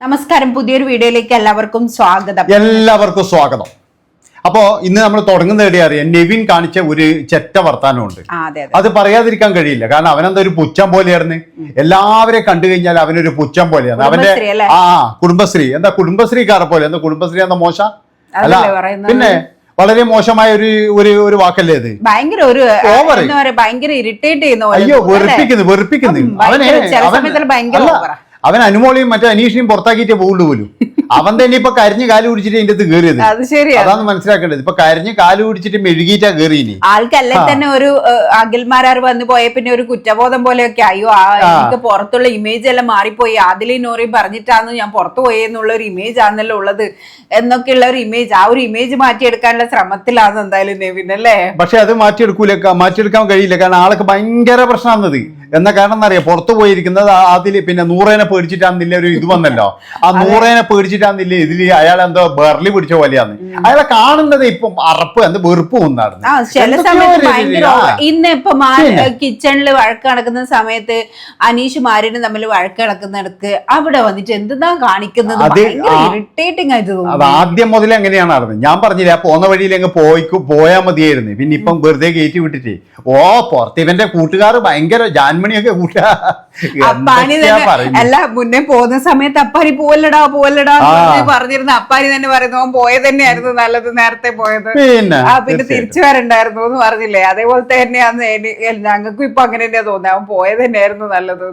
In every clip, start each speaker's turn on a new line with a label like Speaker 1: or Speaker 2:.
Speaker 1: നമസ്കാരം. പുതിയൊരു വീഡിയോയിലേക്ക് എല്ലാവർക്കും സ്വാഗതം.
Speaker 2: എല്ലാവർക്കും സ്വാഗതം. അപ്പോ ഇന്ന് നമ്മൾ തുടങ്ങുന്ന എവിടെ അറിയാം നെവിൻ കാണിച്ച ഒരു ചെറ്റ വർത്താനമുണ്ട്.
Speaker 1: അതെ
Speaker 2: പറയാതിരിക്കാൻ കഴിയില്ല. കാരണം അവനെന്താ ഒരു പുച്ഛം പോലെയായിരുന്നു. എല്ലാവരെയും കണ്ടു കഴിഞ്ഞാൽ അവനൊരു പുച്ഛം പോലെയാണ്. അവന്റെ? ആ കുടുംബശ്രീ. എന്താ കുടുംബശ്രീക്കാരെ പോലെ? എന്താ കുടുംബശ്രീ എന്താ മോശ? അല്ല പിന്നെ വളരെ മോശമായ ഒരു ഒരു ഒരു വാക്കല്ലേ ഇത്?
Speaker 1: ഭയങ്കര ഒരു ഭയങ്കര ഇറിറ്റേറ്റ് ചെയ്യുന്ന
Speaker 2: അയ്യോ വെറുപ്പിക്കുന്നു വെറുപ്പിക്കുന്നു. അവനെ
Speaker 1: ഭയങ്കര-
Speaker 2: അവൻ- അനുമോളിയും മറ്റേ അനീഷിനെയും പുറത്താക്കിയിട്ടേ പോകുള്ളൂ പോലും. അവൻ തന്നെ ഇപ്പൊ കരിഞ്ഞ് കാൽ പിടിച്ചിട്ട് അതിന്റെ കയറിയത് അതാണ് മനസ്സിലാക്കേണ്ടത്. ഇപ്പൊ കരിഞ്ഞ് കാൽ പിടിച്ചിട്ട് മെഴുകിയിട്ടാ കയറി
Speaker 1: ആൾക്കല്ലേ തന്നെ ഒരു അഖിൽമാരാർ വന്നു പോയ പിന്നെ ഒരു കുറ്റബോധം പോലെയൊക്കെ. അയ്യോ എനിക്ക് പുറത്തുള്ള ഇമേജ് എല്ലാം മാറിപ്പോയി. ആദിലി പറഞ്ഞിട്ടാന്ന് പറഞ്ഞിട്ടാണ് ഞാൻ പുറത്തു പോയി എന്നുള്ള ഒരു ഇമേജ് ആണല്ലോ ഉള്ളത് എന്നൊക്കെയുള്ള ഒരു ഇമേജ് ആ ഒരു ഇമേജ് മാറ്റിയെടുക്കാനുള്ള ശ്രമത്തിലാണ് എന്തായാലും നെവിൻ അല്ലേ?
Speaker 2: പക്ഷെ അത് മാറ്റിയെടുക്കൂല മാറ്റിയെടുക്കാൻ കഴിയില്ല. കാരണം ആൾക്ക് ഭയങ്കര പ്രശ്നമാണത്. എന്നാ കാരണം എന്നറിയാം പുറത്തു പോയിരിക്കുന്നത് അതിൽ പിന്നെ നൂറേനെ പേടിച്ചിട്ടാന്നില്ല ഒരു ഇത് വന്നല്ലോ. ആ നൂറേനെ പേടിച്ചിട്ടാന്നില്ല ഇതിൽ അയാൾ എന്തോ ബെർലി പിടിച്ച പോലെയാന്ന്. അയാളെ കാണുന്നത് ഇപ്പം അറപ്പ് എന്ത് വെറുപ്പ്
Speaker 1: over. ഇന്ന് ഇപ്പൊ. കിച്ചണിൽ വഴക്ക് നടക്കുന്ന സമയത്ത് അനീഷ് മാരിനും തമ്മിൽ വഴക്ക് നടക്കുന്നിടത്ത് അവിടെ വന്നിട്ട് എന്തെന്നാ കാണിക്കുന്നത്? ഇറിറ്റേറ്റിംഗ് ആയിട്ട്
Speaker 2: അത് ആദ്യം മുതൽ എങ്ങനെയാണ് നടന്നത്? ഞാൻ പറഞ്ഞില്ല ആ പോന്ന വഴിയിൽ അങ്ങ് പോയി പോയാൽ മതിയായിരുന്നു. പിന്നെ ഇപ്പം വെറുതെ കയറ്റി വിട്ടിട്ട്. ഓ പുറത്ത് ഇവന്റെ കൂട്ടുകാർ ഭയങ്കര ജാൻമണിയൊക്കെ കൂട്ടുകാർ
Speaker 1: അപ്പാനി തന്നെ. അല്ല മുന്നേ പോകുന്ന സമയത്ത് അപ്പാരി പോവല്ലടാ പോവല്ലടാ അപ്പാരി പറഞ്ഞിരുന്ന അപ്പാനി തന്നെ പറയുന്നു അവൻ പോയത് തന്നെയായിരുന്നു നല്ലത് നേരത്തെ പോയത്.
Speaker 2: പിന്നെ
Speaker 1: ആ പിന്നെ തിരിച്ചു വരണ്ടായിരുന്നു എന്ന് പറഞ്ഞില്ലേ? അതേപോലത്തെ തന്നെയാന്ന് ഞങ്ങൾക്കും ഇപ്പൊ അങ്ങനെ തന്നെയാ തോന്നുന്നത്. അവൻ പോയത് തന്നെയായിരുന്നു നല്ലത്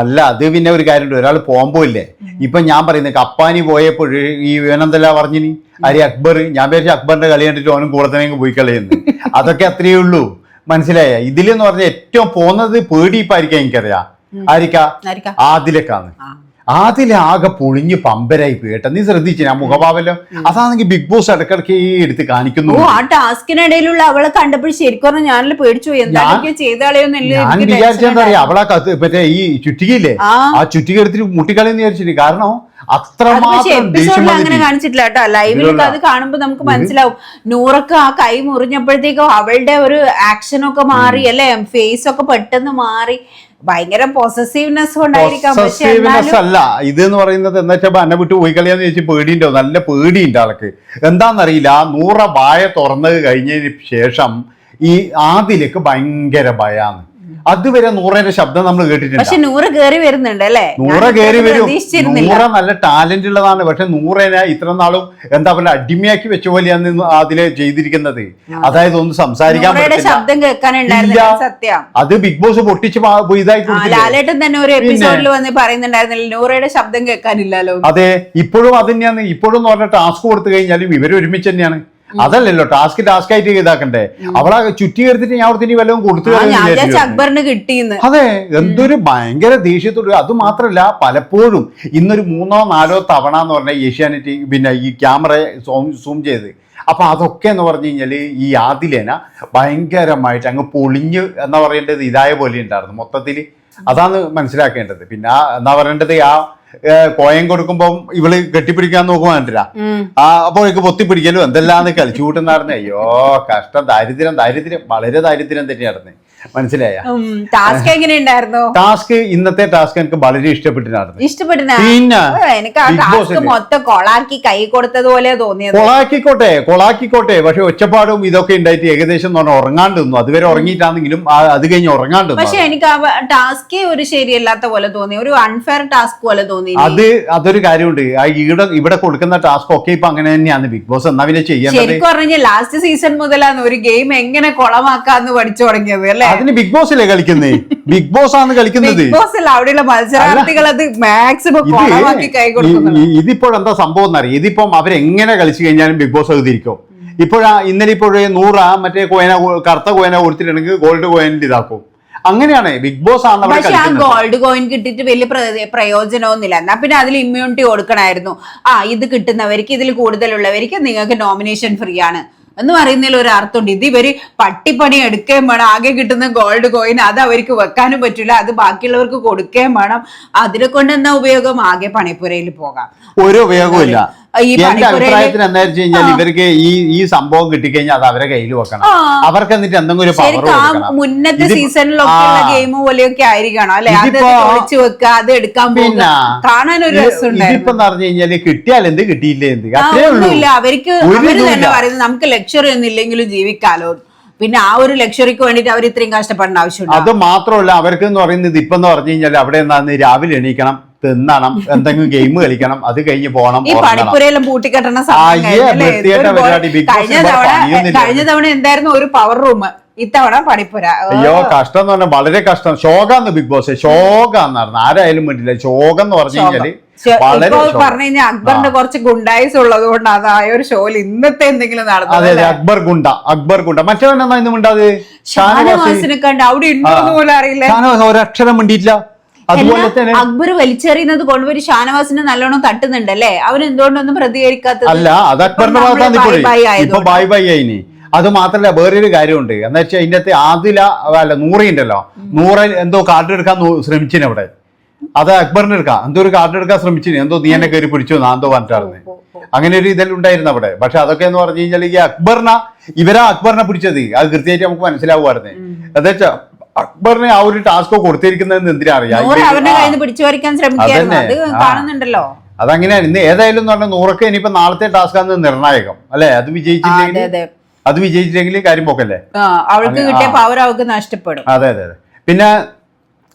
Speaker 2: അല്ല അത് പിന്നെ ഒരു കാര്യമുണ്ട്. ഒരാൾ പോകുമ്പോ ഇല്ലേ? ഇപ്പൊ ഞാൻ പറയുന്നത് കപ്പാനി പോയപ്പോൾ ഈ ഇവനെന്തല്ല പറഞ്ഞിനി? അരി അക്ബർ ഞാൻ പേര് അക്ബറിന്റെ കളി കണ്ടിട്ട് ഓനും കൂടത്തനെങ്കിൽ പോയി കളിയുന്നു അതൊക്കെ അത്രയേ ഉള്ളൂ. മനസ്സിലായ? ഇതിലെന്ന് പറഞ്ഞാൽ ഏറ്റവും പോകുന്നത് പേടിയിപ്പായിരിക്കാം എനിക്കറിയാം. ആരിക്കാ?
Speaker 1: ആദിലക്കാന്ന്.
Speaker 2: ആദിലേക്കാണ് ആകെ പൊളിഞ്ഞ് പമ്പരായി പോയിട്ട്. നീ ശ്രദ്ധിച്ചു ഞാൻ മുഖഭാവല്ലോ? അതാണെങ്കിൽ ബിഗ് ബോസ് ഇടക്കിടക്ക് ഈ എടുത്ത് കാണിക്കുന്നു.
Speaker 1: ആ ടാസ്കിനിടയിലുള്ള അവളെ കണ്ടപ്പോൾ ശരിക്കും ഞാനല്ല പേടിച്ചു
Speaker 2: ഞാൻ വിചാരിച്ചെന്താ അറിയാം അവളെ കത്ത് മറ്റേ ഈ ചുറ്റികയില്ലേ?
Speaker 1: ആ.
Speaker 2: ചുറ്റിക എടുത്തിട്ട് മുട്ടിക്കളയെന്ന് വിചാരിച്ചിട്ട് കാരണം
Speaker 1: എപ്പിസോഡിൽ അങ്ങനെ കാണിച്ചിട്ടില്ല കേട്ടോ. ലൈവിലൊക്കെ അത് കാണുമ്പോ നമുക്ക് മനസ്സിലാവും. നൂറൊക്കെ ആ കൈ മുറിഞ്ഞപ്പോഴത്തേക്കും അവളുടെ ഒരു ആക്ഷനൊക്കെ മാറി അല്ലെ? ഫേസ് ഒക്കെ പെട്ടെന്ന് മാറി. ഭയങ്കര പൊസസീവ്നെസ് കൊണ്ടായിരിക്കാം. പക്ഷെ
Speaker 2: അല്ല. ഇത് എന്ന് പറയുന്നത് എന്താ വെച്ചാൽ എന്നെ വിട്ട് പോയി കളിയാന്ന് ചോദിച്ചു പേടിയുണ്ടോ? നല്ല പേടിയുണ്ട് ആൾക്ക്. എന്താണെന്നറിയില്ല ആ നൂറ വായ തുറന്നത് കഴിഞ്ഞതിന് ശേഷം ഈ ആദിലേക്ക് ഭയങ്കര ഭയാന്ന്. അതുവരെ നൂറേന്റെ ശബ്ദം നമ്മൾ കേട്ടിട്ടുണ്ട്
Speaker 1: പക്ഷെ നൂറ് കേറി വരുന്നുണ്ട് അല്ലേ?
Speaker 2: നൂറ കയറി വരും. നൂറ നല്ല ടാലന്റ് ഉള്ളതാണ്. പക്ഷെ നൂറേനെ ഇത്ര നാളും എന്താ പറയുക അടിമയാക്കി വെച്ച പോലെയാണ് അതിൽ ചെയ്തിരിക്കുന്നത്. അതായത് ഒന്ന് സംസാരിക്കാൻ
Speaker 1: ശബ്ദം കേൾക്കാനുണ്ടായിരുന്നു
Speaker 2: ഇല്ല.
Speaker 1: സത്യം.
Speaker 2: അത് ബിഗ് ബോസ് പൊട്ടിച്ച് ഇതായി
Speaker 1: ലാലേട്ടൻ തന്നെ ഒരു എപ്പിസോഡിൽ വന്ന് പറയുന്നുണ്ടായിരുന്നില്ല നൂറയുടെ ശബ്ദം കേൾക്കാനില്ലല്ലോ.
Speaker 2: അതെ. ഇപ്പോഴും അത് തന്നെയാണ്. ഇപ്പോഴും എന്ന് പറഞ്ഞ ടാസ്ക് കൊടുത്തു കഴിഞ്ഞാലും ഇവർ ഒരുമിച്ച് തന്നെയാണ്. അതല്ലല്ലോ ടാസ്ക് ടാസ്ക് ആയിട്ട് ഇതാക്കണ്ടേ? അവളെ ചുറ്റി എടുത്തിട്ട് ഞാൻ അവിടുത്തെ വല്ലതും കൊടുത്തു.
Speaker 1: അക്ബറിന് കിട്ടിയെന്ന്.
Speaker 2: അതെ എന്തൊരു ഭയങ്കര ദേഷ്യത്തോട് അത് മാത്രല്ല പലപ്പോഴും ഇന്നൊരു മൂന്നോ നാലോ തവണ എന്ന് പറഞ്ഞാൽ ഏഷ്യാനെറ്റ് പിന്നെ ഈ ക്യാമറ സൂം ചെയ്ത്. അപ്പൊ അതൊക്കെ എന്ന് പറഞ്ഞു കഴിഞ്ഞാൽ ഈ ആദിലേന ഭയങ്കരമായിട്ട് അങ്ങ് പൊളിഞ്ഞ് എന്നാ പറയേണ്ടത് ഇതായ പോലെ ഉണ്ടായിരുന്നു. മൊത്തത്തിൽ അതാണ് മനസ്സിലാക്കേണ്ടത്. പിന്നെ എന്നാ പറയേണ്ടത് ആ കോയം കൊടുക്കുമ്പോൾ ഇവൾ കെട്ടിപ്പിടിക്കാൻ നോക്കുവാണ്ടില്ല ആ
Speaker 1: അപ്പൊ
Speaker 2: ആ അപ്പോഴേക്ക് പൊത്തിപ്പിടിക്കലും എന്തെല്ലാം കളിച്ചു കൂട്ടുന്നായിരുന്നു അയ്യോ കഷ്ടം ദാരിദ്ര്യം ദാരിദ്ര്യം. വളരെ ദാരിദ്ര്യം തന്നെയായിരുന്നു മനസ്സിലായ?
Speaker 1: ടാസ്ക് എങ്ങനെ ഉണ്ടായിരുന്നു
Speaker 2: ടാസ്ക് ഇന്നത്തെ ടാസ്ക് എനിക്ക് വളരെ ഇഷ്ടപ്പെട്ടിട്ടായിരുന്നു
Speaker 1: ഇഷ്ടപ്പെടുന്ന
Speaker 2: പിന്നെ
Speaker 1: എനിക്ക് ആ ടാസ്ക് മൊത്തം കൊളാക്കി കൈ കൊടുത്തത് പോലെ തോന്നിയത്.
Speaker 2: കൊളാക്കിക്കോട്ടെ കൊളാക്കിക്കോട്ടെ. പക്ഷെ ഒച്ചപ്പാടും ഇതൊക്കെ ഉണ്ടായിട്ട് ഏകദേശം എന്ന് പറഞ്ഞാൽ ഉറങ്ങാണ്ട് നിന്നു. അതുവരെ ഉറങ്ങിയിട്ടാണെങ്കിലും അത് കഴിഞ്ഞ് ഉറങ്ങാണ്ട്
Speaker 1: പക്ഷെ എനിക്ക് ആ ടാസ്ക് ഒരു ശരിയല്ലാത്ത പോലെ തോന്നി. ഒരു അൺഫെയർ ടാസ്ക് പോലെ തോന്നി
Speaker 2: അത് അതൊരു കാര്യമുണ്ട്. ആ ഇവിടെ ഇവിടെ കൊടുക്കുന്ന ടാസ്ക് ഒക്കെ ഇപ്പൊ അങ്ങനെ തന്നെയാണ് ബിഗ് ബോസ് എന്നാ പിന്നെ ചെയ്യാൻ
Speaker 1: ശരിക്കും ലാസ്റ്റ് സീസൺ മുതലാണ് ഒരു ഗെയിം എങ്ങനെ കൊളമാക്കാന്ന് പഠിച്ചു തുടങ്ങിയത് അല്ലെ?
Speaker 2: അതിന് ബിഗ് ബോസിലേ കളിക്കുന്നേ? ബിഗ് ബോസ് ആണ് കളിക്കുന്നത്.
Speaker 1: ബിഗ് ബോസിൽ അവിടെയുള്ള മത്സരാർത്ഥികൾ അത് മാക്സിമം
Speaker 2: ഇതിപ്പോൾ എന്താ സംഭവം എന്നറിയാം? ഇതിപ്പം അവരെങ്ങനെ കളിച്ചു കഴിഞ്ഞാലും ബിഗ് ബോസ് എഴുതിയിരിക്കും ഇപ്പോഴാ ഇന്നലെ ഇപ്പോഴേ നൂറ മറ്റേ കോയന കറുത്ത കോയന കൊടുത്തിട്ടുണ്ടെങ്കിൽ ഗോൾഡ് കോയിനിൽ ഇതാക്കും. അങ്ങനെയാണ് ബിഗ് ബോസ് ആണ് അവിടെ
Speaker 1: പക്ഷെ ആ ഗോൾഡ് കോയിൻ കിട്ടിയിട്ട് വലിയ പ്ര- പ്രയോജനമൊന്നുമില്ല. എന്നാ പിന്നെ അതിൽ ഇമ്മ്യൂണിറ്റി കൊടുക്കണമായിരുന്നു. ആ ഇത് കിട്ടുന്നവർക്ക് ഇതിൽ കൂടുതലുള്ളവർക്ക് നിങ്ങൾക്ക് നോമിനേഷൻ ഫ്രീ ആണ്. എന്ന് പറയുന്നതിൽ ഒരു അർത്ഥമുണ്ട്. ഇത് ഇവർ പട്ടിപ്പണി എടുക്കുകയും വേണം. ആകെ കിട്ടുന്ന ഗോൾഡ് കോയിൻ അത് അവർക്ക് വെക്കാനും പറ്റില്ല. അത് ബാക്കിയുള്ളവർക്ക് കൊടുക്കുകയും വേണം. അതിനെ കൊണ്ട് എന്താ ഉപയോഗം? ആകെ പണിപ്പുരയിൽ പോകാം.
Speaker 2: ഒരു
Speaker 1: ഈ
Speaker 2: എന്റെ അഭിപ്രായത്തിന് എന്താ വെച്ച് കഴിഞ്ഞാൽ ഇവർക്ക് ഈ ഈ സംഭവം കിട്ടിക്കഴിഞ്ഞാൽ അത് അവരെ കയ്യിൽ വെക്കണം. അവർക്ക് എന്നിട്ട് എന്തെങ്കിലും ഒരു പവർ കൊടുക്കണം.
Speaker 1: മുന്നത്തെ സീസണിലൊക്കെ ഗെയിം പോലെയൊക്കെ ആയിരിക്കണം അല്ലെ? അത് എടുക്കാൻ
Speaker 2: പിന്നെ
Speaker 1: രസമുണ്ടായിരുന്നു.
Speaker 2: ഇതിപ്പോ പറഞ്ഞു കഴിഞ്ഞാൽ കിട്ടിയാൽ എന്ത് കിട്ടിയില്ലേ എന്ത്? അത്രേ ഉള്ളൂ.
Speaker 1: അവർക്ക് അവർ തന്നെ പറയുന്നത് നമുക്ക് ലക്ഷറി ഒന്നും ഇല്ലെങ്കിലും ജീവിക്കാലോ. പിന്നെ ആ ഒരു ലക്ഷറിക്ക് വേണ്ടിട്ട് അവർ ഇത്രയും കഷ്ടപ്പെടേണ്ട ആവശ്യമുണ്ട്?
Speaker 2: അത് മാത്രമല്ല അവർക്ക് എന്ന് പറയുന്നത് ഇപ്പൊ എന്ന് പറഞ്ഞു കഴിഞ്ഞാൽ അവിടെ എന്താന്ന് രാവിലെ എണീക്കണം. തിന്നണം എന്തെങ്കിലും ഗെയിം കളിക്കണം അത് കഴിഞ്ഞ് പോകണം
Speaker 1: കഴിഞ്ഞ തവണ എന്തായിരുന്നു? ഒരു പവർ റൂം ഇത്തവണ പണിപ്പുര
Speaker 2: അയ്യോ കഷ്ടം എന്ന് പറഞ്ഞാൽ വളരെ കഷ്ടം. ശോകാന്ന് ബിഗ് ബോസ് ശോകാന്ന് പറഞ്ഞു. ആരായാലും വേണ്ടില്ല ശോകം. എന്ന് പറഞ്ഞു കഴിഞ്ഞാൽ
Speaker 1: പറഞ്ഞു കഴിഞ്ഞാൽ അക്ബറിന്റെ കുറച്ച് ഗുണ്ടായിസ് ഉള്ളത് കൊണ്ട് അതായ ഒരു ഷോയിൽ ഇന്നത്തെ എന്തെങ്കിലും
Speaker 2: അതെ
Speaker 1: നടന്നത്
Speaker 2: അതെ അക്ബർ ഗുണ്ട. അക്ബർ ഗുണ്ട. മറ്റവൻ എന്നാ ഇന്ന് ഷാനവാസ്
Speaker 1: ഷാനവാസിനെ കണ്ട് അവിടെ ഉണ്ടോന്ന് പോലും അറിയില്ല.
Speaker 2: ഷാനവാസ് ഒരക്ഷരം മിണ്ടിയിട്ടില്ല.
Speaker 1: അക്ബർ വലിച്ചെറിയുന്നത് കൊണ്ടുപോയി ഷാനവാസിനെ നല്ലോണം തട്ടുന്നുണ്ടല്ലേ? അവൻ എന്തുകൊണ്ടൊന്നും പ്രതികരിക്കാത്തത്?
Speaker 2: അല്ല അത് അക്ബറിന്റെ ഭാഗത്താണ്. ബൈ ബൈ ആയിനി. അത് മാത്രല്ല വേറൊരു കാര്യമുണ്ട്. എന്താ വെച്ചാൽ ഇതിന്റെ ആദില അല്ല നൂറിണ്ടല്ലോ നൂറ എന്തോ കാർഡ് എടുക്കാൻ ശ്രമിച്ചിന് അവിടെ. അത് അക്ബറിന് എടുക്കാം. എന്തോ ഒരു കാർഡ് എടുക്കാൻ ശ്രമിച്ചിന്. എന്തോ നീ എന്നെ കയറി പിടിച്ചു നാ എന്തോ പറഞ്ഞിട്ടായിരുന്നു അങ്ങനെ ഒരു ഇതെല്ലാം ഉണ്ടായിരുന്നു അവിടെ. പക്ഷെ അതൊക്കെ എന്ന് പറഞ്ഞു കഴിഞ്ഞാൽ ഈ അക്ബറിന ഇവരാ അക്ബറിനെ പിടിച്ചത്. അത് കൃത്യമായിട്ട് നമുക്ക് മനസ്സിലാവുമായിരുന്നു. എന്താ വെച്ചാ അക്ബറിന് ആ ഒരു ടാസ്ക് കൊടുത്തിരിക്കുന്നതെന്ന് എന്തിനാ അറിയാം?
Speaker 1: പിടിച്ചു
Speaker 2: അതങ്ങനെയാണ്. ഇന്ന് ഏതായാലും എന്ന് പറഞ്ഞാൽ നൂറൊക്കെ ഇനിയിപ്പോ നാളത്തെ ടാസ്ക് ആണ് നിർണായകം. അല്ലെ? അത് വിജയിച്ചില്ലെങ്കിൽ
Speaker 1: അത്
Speaker 2: വിജയിച്ചില്ലെങ്കിൽ കാര്യം പോക്കല്ലേ?
Speaker 1: അവൾക്ക് കിട്ടിയ. പവർ അവൾക്ക് നഷ്ടപ്പെടും.
Speaker 2: അതെ അതെ അതെ. പിന്നെ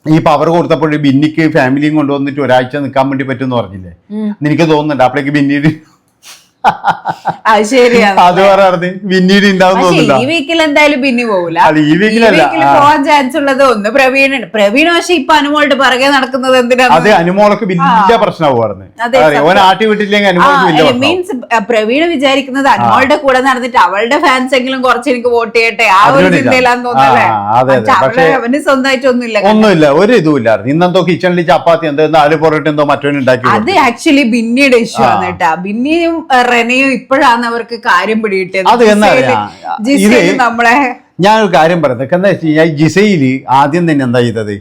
Speaker 2: ഈ പവർ കൊടുത്തപ്പോൾ ബിന്നിക്ക് ഫാമിലിയും കൊണ്ടുവന്നിട്ട് ഒരാഴ്ച നിൽക്കാൻ വേണ്ടി പറ്റുമെന്ന് പറഞ്ഞില്ലേ?
Speaker 1: എനിക്ക്
Speaker 2: നിനക്ക് തോന്നുന്നുണ്ട്. അപ്പോഴേക്ക് പിന്നീട്
Speaker 1: അത് ശരിയാണ്.
Speaker 2: അത് പറയാറുണ്ട്. പിന്നീട് ഉണ്ടാവും
Speaker 1: ഈ വീക്കിൽ എന്തായാലും ബിന്നി
Speaker 2: ഈ വീക്കിലല്ല.
Speaker 1: ചാൻസ് ഉള്ളത് ഒന്ന് പ്രവീണുണ്ട് പ്രവീൺ പക്ഷെ ഇപ്പൊ അനുമോളുടെ പിറകെ നടക്കുന്നത്
Speaker 2: അത്
Speaker 1: എന്തിനാണ്
Speaker 2: വലിയ
Speaker 1: മീൻസ് പ്രവീണ് വിചാരിക്കുന്നത് അനുമോളുടെ കൂടെ നടന്നിട്ട് അവളുടെ ഫാൻസ് എങ്കിലും കുറച്ച് എനിക്ക് വോട്ട് ചെയ്യട്ടെ? ആ ഒരു. ചിന്തയിലാന്ന് തോന്നല്ലേ അവന് സ്വന്തമായിട്ടൊന്നുമില്ല
Speaker 2: ഒന്നുമില്ല ഒരു ഇന്നെന്തോ കിച്ചണിൽ ചപ്പാത്തി എന്തോ ആൽ പൊറോട്ട് എന്തോ ഉണ്ടാക്കി
Speaker 1: അത് ആക്ച്വലി ബിന്നിയുടെ ഇഷ്യൂ ആണ് കേട്ടാ. ബിന്നിയും റെനയും ഇപ്പോഴാണ് അവർക്ക് കാര്യം പിടിയിട്ടത്
Speaker 2: അത് എന്നാ
Speaker 1: നമ്മളെ
Speaker 2: ഞാൻ ഒരു കാര്യം പറയുന്നത് എന്താ വെച്ച് കഴിഞ്ഞാൽ ജിസയിൽ ആദ്യം തന്നെ എന്താ ചെയ്തത്?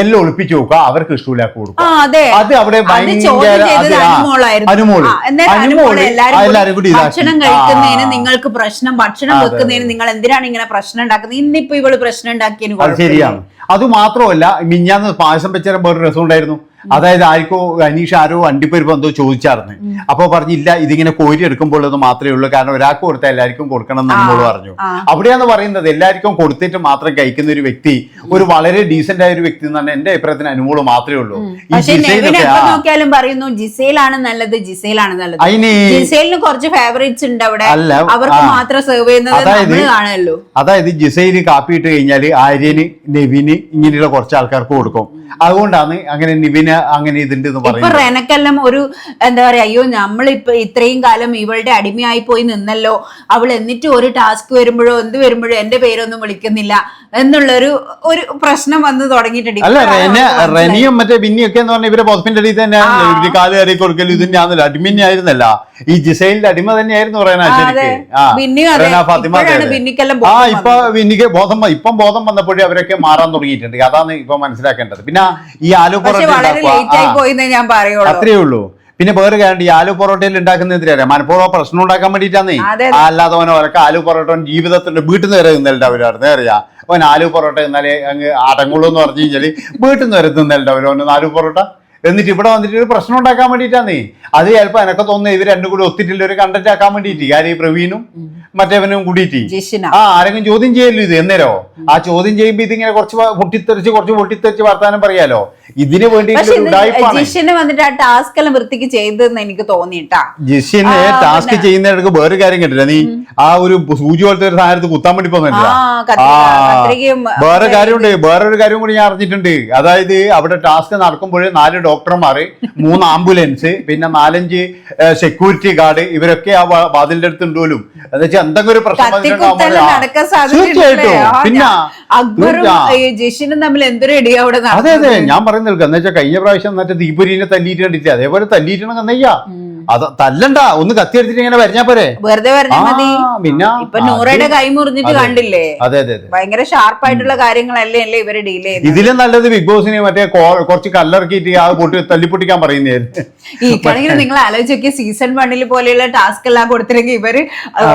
Speaker 2: എല്ലാം ഒളിപ്പിച്ചു നോക്കുക അവർക്ക് ഇഷ്ടമില്ലാക്കി
Speaker 1: ആ
Speaker 2: കൊടുക്കുക.
Speaker 1: അതെ
Speaker 2: അവിടെ ഭയങ്കര
Speaker 1: അനുമോൾ.
Speaker 2: അനുമോൾ
Speaker 1: എല്ലാരും കൂടി. ഭക്ഷണം കഴിക്കുന്നതിന് നിങ്ങൾക്ക് പ്രശ്നം ഭക്ഷണം വെക്കുന്നതിന് നിങ്ങൾ എന്തിനാണ് ഇങ്ങനെ പ്രശ്നം ഉണ്ടാക്കുന്നത്? ഇന്നിപ്പോ ഇവൾ പ്രശ്നം ഉണ്ടാക്കിയതിന്
Speaker 2: അത് ശരിയാണ്. അത് മാത്രമല്ല മിഞ്ഞാന്ന് പായസം വെച്ചാൽ വേറൊരു രസം ഉണ്ടായിരുന്നു. അതായത് ആർക്കോ അനീഷ് ആരോ വണ്ടിപ്പരിപ്പ് എന്തോ ചോദിച്ചായിരുന്നു അപ്പൊ പറഞ്ഞില്ല ഇതിങ്ങനെ കോരി എടുക്കുമ്പോൾ അത് മാത്രമേ ഉള്ളൂ. കാരണം ഒരാൾക്ക് കൊടുത്താൽ എല്ലാവർക്കും കൊടുക്കണം എന്ന് എന്നോട് പറഞ്ഞു.
Speaker 1: അവിടെയാണ്
Speaker 2: അവിടെയാന്ന് പറയുന്നത് എല്ലാവർക്കും കൊടുത്തിട്ട് മാത്രം കഴിക്കുന്ന ഒരു വ്യക്തി ഒരു വളരെ ഡീസന്റ് ആയ ഒരു വ്യക്തി എന്ന് പറഞ്ഞാൽ എന്റെ അഭിപ്രായത്തിന് അനുമോൾ മാത്രമേ ഉള്ളൂ.
Speaker 1: നോക്കിയാലും പറയുന്നു ജിസയിലാണ് നല്ലത് ജിസയിലാണ് നല്ലത്. ജിസയിലിന് കുറച്ച് ഫേവറേറ്റ്സ് ഉണ്ട് അവിടെ. അവർക്ക് മാത്രം സെർവ് ചെയ്യുന്നത്
Speaker 2: അതായത് ജിസയിൽ കാപ്പി ഇട്ട് കഴിഞ്ഞാൽ ആര്യന് നെവിന് ഇങ്ങനെയുള്ള കുറച്ച് ആൾക്കാർക്ക് കൊടുക്കും. അതുകൊണ്ടാണ് അങ്ങനെ നിവിന് അങ്ങനെ ഇതിന്റെ
Speaker 1: ഇപ്പൊ റെനക്കെല്ലാം ഒരു എന്താ പറയാ അയ്യോ നമ്മളിപ്പൊ ഇത്രയും കാലം ഇവളുടെ അടിമയായി പോയി നിന്നല്ലോ. അവൾ എന്നിട്ട് ഒരു ടാസ്ക് വരുമ്പോഴോ എന്ത് വരുമ്പോഴോ എന്റെ പേരൊന്നും വിളിക്കുന്നില്ല. എന്നുള്ളൊരു ഒരു പ്രശ്നം വന്ന് തുടങ്ങിയിട്ടുണ്ട്.
Speaker 2: അല്ല
Speaker 1: ഇപ്പോഴാണ്
Speaker 2: റെന
Speaker 1: അവൾക്ക്
Speaker 2: റെനിയും മറ്റേ ബിന്നിയൊക്കെ എന്ന് പറഞ്ഞാൽ ഇവരെ ബോസ്പിന്റെ അടിയിൽ തന്നെ ഇവർ കാൽ കയറി കൊടുക്കലും ഇതിന്റെ ആണല്ലോ. അടിമിന്നെ ആയിരുന്നല്ല. ഈ ജിസൈലിന്റെ അടിമ തന്നെയായിരുന്നു റെന
Speaker 1: ആ, ബോധം
Speaker 2: ഇപ്പൊ ബിന്നിക്ക് ബോധം ഇപ്പം ബോധം വന്നപ്പോഴേ അവരൊക്കെ മാറാൻ തുടങ്ങിയിട്ടുണ്ട്. അതാണ് ഇപ്പൊ മനസ്സിലാക്കേണ്ടത്. പിന്നെ ഈ ആലു
Speaker 1: പക്ഷെ
Speaker 2: പൊറോട്ട
Speaker 1: വളരെ ആയി
Speaker 2: ആ,
Speaker 1: ഞാൻ പറയുള്ളൂ.
Speaker 2: അത്രേ ഉള്ളൂ. പിന്നെ വേറെ കാര്യം ഈ ആലു പൊറോട്ടയിൽ ഉണ്ടാക്കുന്ന എന്തിനാ മനഃപൂർവം പ്രശ്നം ഉണ്ടാക്കാൻ വേണ്ടിയിട്ടാന്നേ. അല്ലാതെ അവൻ ആലു പൊറോട്ട ജീവിതത്തിന്റെ വീട്ടിൽ നിന്ന് വരെ തിന്നലുണ്ടാവില്ലായിരുന്നു. അറിയാം? അവൻ ആലു പൊറോട്ട എന്നാലേ അങ്ങ് അടങ്ങുള്ളൂ എന്ന് പറഞ്ഞു കഴിഞ്ഞാൽ വീട്ടിൽ നിന്ന് വരെ തിന്നലുണ്ടാവില്ല അവൻ ആലു പൊറോട്ട. എന്നിട്ട് ഇവിടെ വന്നിട്ട് ഒരു പ്രശ്നം ഉണ്ടാക്കാൻ വേണ്ടിയിട്ടാന്നേ. അത് ചിലപ്പോ എനക്ക് തോന്നുന്നു ഇവർ രണ്ടും കൂടി ഒത്തിട്ടില്ല ഒരു കണ്ടന്റ് ആക്കാൻ വേണ്ടിയിട്ട്. കാര്യം ഈ പ്രവീണും മറ്റേവനും കൂടിയിട്ട്. ആ ആരെങ്കിലും ചോദ്യം ചെയ്യല്ലോ ഇത് എന്നേരോ? ആ ചോദ്യം ചെയ്യുമ്പോ ഇതിങ്ങനെ കുറച്ച് പൊട്ടിത്തെറിച്ച് കുറച്ച് പൊട്ടിത്തെറിച്ച് വർത്താനം പറയാലോ? ഇതിന് വേണ്ടി
Speaker 1: പക്ഷെ ഇത്
Speaker 2: ഉടായ്പാണ്.
Speaker 1: ജിഷിന് വന്നിട്ട് ആ ടാസ്ക് എല്ലാം വൃത്തിക്ക് ചെയ്തെന്ന് എനിക്ക് തോന്നിട്ടാ
Speaker 2: ജിഷിനെ ടാസ്ക് ചെയ്യുന്നിടക്ക് വേറെ കാര്യം കേട്ടില്ല? നീ ആ ഒരു സൂചി പോലത്തെ ഒരു സാധനത്ത് കുത്താൻ വേണ്ടി
Speaker 1: പോകുന്നില്ല?
Speaker 2: വേറെ കാര്യമുണ്ട് വേറൊരു കാര്യം കൂടി ഞാൻ അറിഞ്ഞിട്ടുണ്ട്. അതായത് അവിടെ ടാസ്ക് നടക്കുമ്പോഴേ നാല് ഡോക്ടർമാർ മൂന്ന് ആംബുലൻസ് പിന്നെ നാലഞ്ച് സെക്യൂരിറ്റി ഗാർഡ് ഇവരൊക്കെ ആ വാതിലിന്റെ അടുത്ത് ഉണ്ടോലും എന്താ എന്തെങ്കിലും ഒരു പ്രശ്നം തീർച്ചയായിട്ടും. പിന്നെ
Speaker 1: ഞാൻ- ജിഷിനും തമ്മിൽ എന്തൊരു ഇടിയാ അവിടെ
Speaker 2: അതെ അതെ.
Speaker 1: നടന്നത്
Speaker 2: ഞാൻ പറയുന്നത് എന്ന് വെച്ചാൽ കഴിഞ്ഞ പ്രാവശ്യം മറ്റേ ദീപുരിനെ തല്ലിയിട്ട് കണ്ടിട്ടില്ല? അതേപോലെ തല്ലിയിട്ടാണ് കന്നയ്യ അത് തല്ലണ്ട. ഒന്ന് കത്തി എടുത്തിട്ട് ഇങ്ങനെ വരഞ്ഞാ പോരെ?
Speaker 1: വെറുതെ
Speaker 2: പിന്നെ
Speaker 1: ഇപ്പൊ നൂറയുടെ കൈ മുറിഞ്ഞിട്ട്. കണ്ടില്ലേ?
Speaker 2: അതെ അതെ
Speaker 1: ഭയങ്കര ഷാർപ്പായിട്ടുള്ള കാര്യങ്ങളല്ലേ അല്ലേ ഇവർ ഡീൽ ചെയ്യുന്നത്?
Speaker 2: ഇതിലും നല്ലത് ബിഗ് ബോസിന് മറ്റേ കുറച്ച് കല്ലറക്കിയിട്ട് ആ പൊട്ടി തല്ലിപ്പൊട്ടിക്കാൻ പറയുന്നതായിരുന്നു
Speaker 1: ഈ കണക്കിന് നിങ്ങൾ ആലോചിച്ചൊക്കെ സീസൺ വണ്ണിൽ പോലെയുള്ള ടാസ്ക് എല്ലാം കൊടുത്തില്ലെങ്കിൽ ഇവർ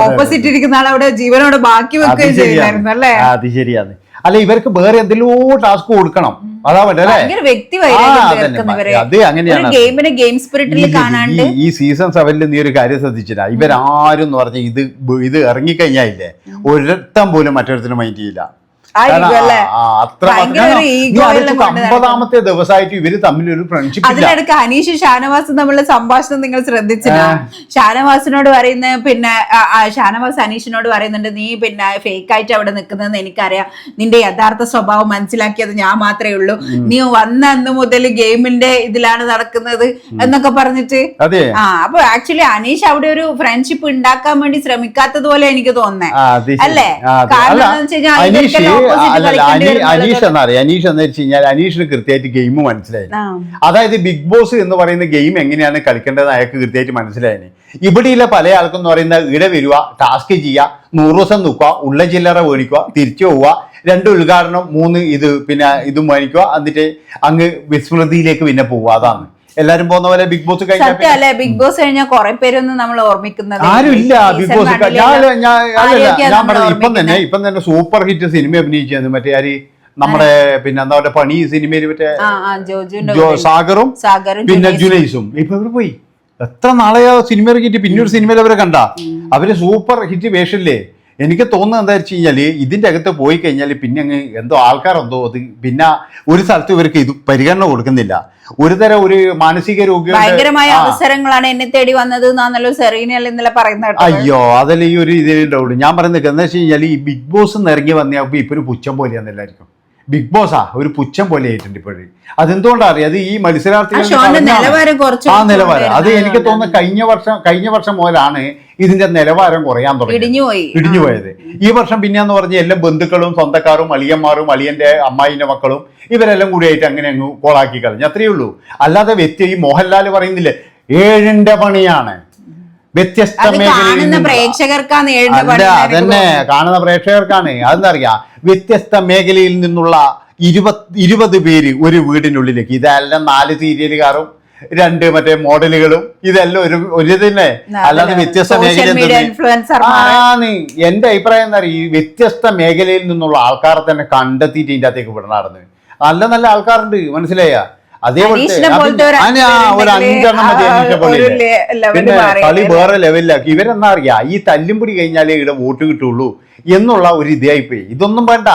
Speaker 1: ഓപ്പോസിറ്റ് ഇരിക്കുന്ന ആൾ അവിടെ ജീവനോട് ബാക്കി വെക്കുകയും ചെയ്യുന്നായിരുന്നു അല്ലേ?
Speaker 2: അത് ശരിയാണ്. അല്ല ഇവർക്ക് വേറെ എന്തെല്ലോ ടാസ്ക് കൊടുക്കണം. അതാ
Speaker 1: പറ്റല്ലേ
Speaker 2: അത് അങ്ങനെയാണ്. ഈ- സീസൺ സെവനിൽ നീ ഒരു കാര്യം ശ്രദ്ധിച്ചില്ല. ഇവരാരും എന്ന് പറഞ്ഞ ഇത് ഇത് ഇത് ഇറങ്ങിക്കഴിഞ്ഞായില്ലേ ഒരിടത്തം പോലും മറ്റൊരുത്തിനും മൈൻഡ് ചെയ്യില്ല. അമ്പതാമത്തെ ദിവസമായിട്ട് ഇവർ തമ്മിൽ ഒരു ഫ്രണ്ട്ഷിപ്പ്
Speaker 1: അതിനിടക്ക് അനീഷ് ഷാനവാസും തമ്മിലുള്ള സംഭാഷണം നിങ്ങൾ ശ്രദ്ധിച്ചില്ല. ഷാനവാസിനോട് പറയുന്ന പിന്നെ ഷാനവാസ് അനീഷിനോട് പറയുന്നുണ്ട് നീ പിന്നെ ഫേക്ക് ആയിട്ട് അവിടെ നിൽക്കുന്നതെന്ന് എനിക്കറിയാം. നിന്റെ യഥാർത്ഥ സ്വഭാവം മനസ്സിലാക്കിയത് ഞാൻ മാത്രമേ ഉള്ളൂ. നീ വന്ന അന്ന് മുതൽ ഗെയിമിന്റെ ഇതിലാണ് നടക്കുന്നത് എന്നൊക്കെ പറഞ്ഞിട്ട്. ആ അപ്പൊ ആക്ച്വലി അനീഷ് അവിടെ ഒരു ഫ്രണ്ട്ഷിപ്പ് ഉണ്ടാക്കാൻ വേണ്ടി ശ്രമിക്കാത്തത് പോലെ എനിക്ക് തോന്നുന്നേ.
Speaker 2: ശരി.
Speaker 1: അല്ലേ? കാരണം എന്താണെന്ന് വെച്ച് കഴിഞ്ഞാൽ
Speaker 2: അല്ലല്ല അനി- അനീഷ് എന്നറിയാം അനീഷ് എന്ന് വെച്ച് കഴിഞ്ഞാൽ അനീഷിന് കൃത്യമായിട്ട് ഗെയിം മനസ്സിലായി അതായത് ബിഗ് ബോസ് എന്ന് പറയുന്ന ഗെയിം എങ്ങനെയാണ് കളിക്കേണ്ടത് അയാൾക്ക് കൃത്യമായിട്ട് മനസ്സിലായി ഇവിടെയുള്ള പല ആൾക്കും എന്ന് പറയുന്ന ഇവിടെ വരിക ടാസ്ക് ചെയ്യുക നൂറ് ദിവസം നിൽക്കുക ഉള്ള ചില്ലറ മേടിക്കുക തിരിച്ചു പോവുക രണ്ട് ഉദ്ഘാടനം മൂന്ന് ഇത് പിന്നെ ഇതും മേടിക്കുക എന്നിട്ട് അങ്ങ് വിസ്മൃതിയിലേക്ക് പിന്നെ പോവുക. അതാണ്. എല്ലാരും പോകുന്ന പോലെ ബിഗ് ബോസ് കഴിഞ്ഞാൽ
Speaker 1: ബിഗ് ബോസ് കഴിഞ്ഞാൽ കുറെ പേരൊന്നും നമ്മൾ ഓർമ്മിക്കുന്നത്.
Speaker 2: ആരുമില്ല ബിഗ് ബോസ് ഞാൻ ഇപ്പം തന്നെ? ഇപ്പം തന്നെ സൂപ്പർ ഹിറ്റ് സിനിമ അഭിനയിച്ചത്. മറ്റേ ആര്? നമ്മുടെ പിന്നെ എന്താ പറയുക പണി സിനിമയിൽ മറ്റേ സാഗറും പിന്നെ
Speaker 1: ജുനൈസും.
Speaker 2: ജുനൈസും. ഇപ്പൊ ഇവർ പോയി. എത്ര നാളെയാ സിനിമ ഇറങ്ങിയിട്ട് പിന്നെ ഒരു സിനിമയിൽ അവരെ കണ്ട? അവർ സൂപ്പർ ഹിറ്റ് വേഷല്ലേ? എനിക്ക് തോന്നുന്നത് എന്താ വെച്ച് കഴിഞ്ഞാൽ ഇതിന്റെ അകത്ത് പോയി കഴിഞ്ഞാൽ പിന്നെ അങ്ങ് എന്തോ ആൾക്കാരെന്തോ അത് പിന്നെ ഒരു സ്ഥലത്ത് ഇവർക്ക് ഇത് പരിഗണന കൊടുക്കുന്നില്ല. ഒരു തരം ഒരു മാനസിക രോഗി
Speaker 1: ഭയങ്കരമായ അവസരങ്ങളാണ് എന്നെ തേടി വന്നത് എന്നാണല്ലോ ഇന്നലെ പറയുന്നത്
Speaker 2: അയ്യോ അതല്ല ഈ ഒരു ഇതിലുണ്ടാവുള്ളൂ. ഞാൻ പറയുന്നത് എന്താ വെച്ച് കഴിഞ്ഞാൽ ഈ ബിഗ് ബോസ് ഇറങ്ങി വന്നപ്പോ ഇപ്പൊ ഒരു പുച്ഛം എല്ലാവർക്കും. ബിഗ് ബോസാ ഒരു പുച്ഛം പോലെ ആയിട്ടുണ്ട് ഇപ്പോഴും. അതെന്തുകൊണ്ടാ അറിയാം? അത് ഈ മത്സരാർത്ഥികൾ ആ നിലവാരം അത് എനിക്ക് തോന്നുന്നു കഴിഞ്ഞ വർഷം കഴിഞ്ഞ വർഷം മുതലാണ് ഇതിന്റെ നിലവാരം കുറയാൻ തുടങ്ങി
Speaker 1: ഇടിഞ്ഞുപോയി
Speaker 2: ഇടിഞ്ഞു പോയത്. ഈ വർഷം പിന്നെന്ന് പറഞ്ഞ എല്ലാ ബന്ധുക്കളും സ്വന്തക്കാരും അളിയന്മാരും അളിയന്റെ അമ്മായിന്റെ മക്കളും ഇവരെല്ലാം കൂടിയായിട്ട് അങ്ങനെ അങ്ങ് കോളാക്കി കളഞ്ഞു. അത്രയേ ഉള്ളൂ. അല്ലാതെ വ്യക്തി ഈ മോഹൻലാൽ പറയുന്നില്ലേ ഏഴിന്റെ പണിയാണ്. വ്യത്യസ്ത
Speaker 1: കാണുന്ന പ്രേക്ഷകർക്കാണ്
Speaker 2: അതന്നെ കാണുന്ന പ്രേക്ഷകർക്കാണ്. അതെന്താ അറിയാ വ്യത്യസ്ത മേഖലയിൽ നിന്നുള്ള ഇരുപത് ഇരുപത് പേര് ഒരു വീടിനുള്ളിലേക്ക്. ഇതെല്ലാം നാല് സീരിയലുകാരും രണ്ട് മറ്റേ മോഡലുകളും ഇതെല്ലാം ഒരു ഒരു തന്നെ. അല്ലാതെ വ്യത്യസ്ത മേഖല എന്റെ അഭിപ്രായം എന്താ പറയുക ഈ വ്യത്യസ്ത മേഖലയിൽ നിന്നുള്ള ആൾക്കാരെ തന്നെ കണ്ടെത്തിയിട്ട് ഇതിന്റെ അകത്തേക്ക് വിടണം നടന്ന് നല്ല നല്ല ആൾക്കാരുണ്ട്. മനസ്സിലായ?
Speaker 1: അനീഷിനെ പോലത്തെ ഒരു
Speaker 2: അഞ്ചെണ്ണം മതി പിന്നെ കളി വേറെ ലെവലിലാക്കി ഇവരെന്നാ അറിയാ? ഈ തല്ലും പിടി കഴിഞ്ഞാലേ ഇവിടെ വോട്ട് കിട്ടുള്ളൂ എന്നുള്ള ഒരു ഇതായി പോയി ഇതൊന്നും വേണ്ട.